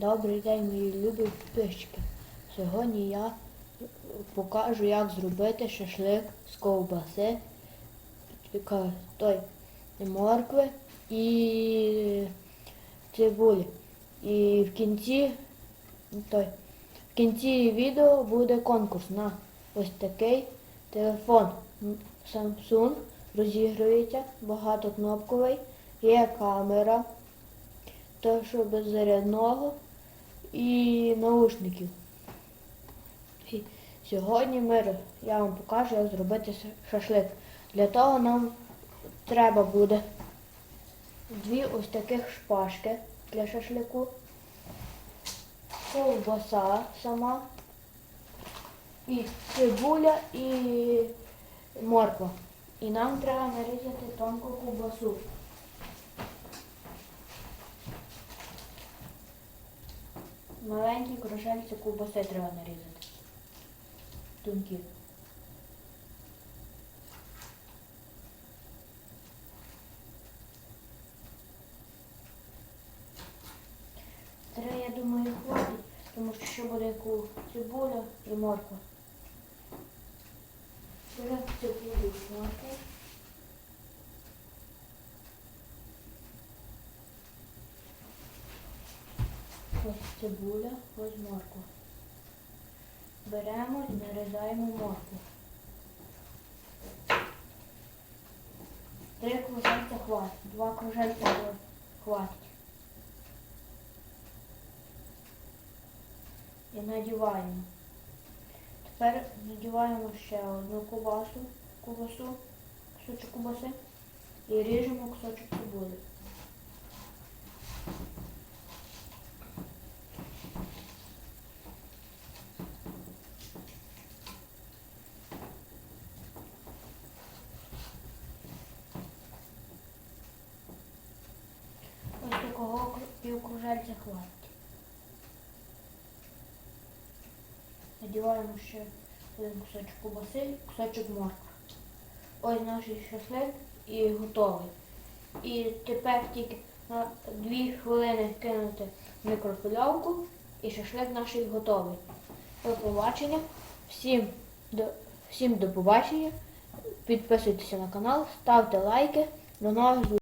Добрий день, мої любі підписчики. Сьогодні я покажу, як зробити шашлик з ковбаси, той, моркви і цибулі. І в кінці, той, в кінці відео буде конкурс на ось такий телефон Samsung. Розігрується багатокнопковий, є камера то що без зарядного і наушників. І сьогодні ми, я вам покажу, як зробити шашлик. Для того нам треба буде дві ось таких шпажки для шашлику, ковбаса сама, і цибуля і морква. І нам треба нарізати тонку ковбасу. Маленькі кружельці ковбаси треба нарізати. Тонкі. Три, я думаю, хватить, тому що ще буде яку цибуля і морква. Беремо цибулю моркву. Ось цибуля, ось морква. Беремо і нарізаємо моркву. Три кружельця хватить. Два кружельця хватить. І надіваємо. Тепер надіваємо ще одну кубасу, кубасу, кусочок кубаси і ріжемо кусочок цибулі. Ось півкружельця хватить. Надіваємо ще один кусочок кубаси, кусочок моркви. Ось наш шашлик і готовий. І тепер тільки на 2 хвилини кинути в мікрохвильовку і шашлик наш готовий. До побачення. Всім до, всім до побачення. Підписуйтеся на канал, ставте лайки. До нових зустрічей.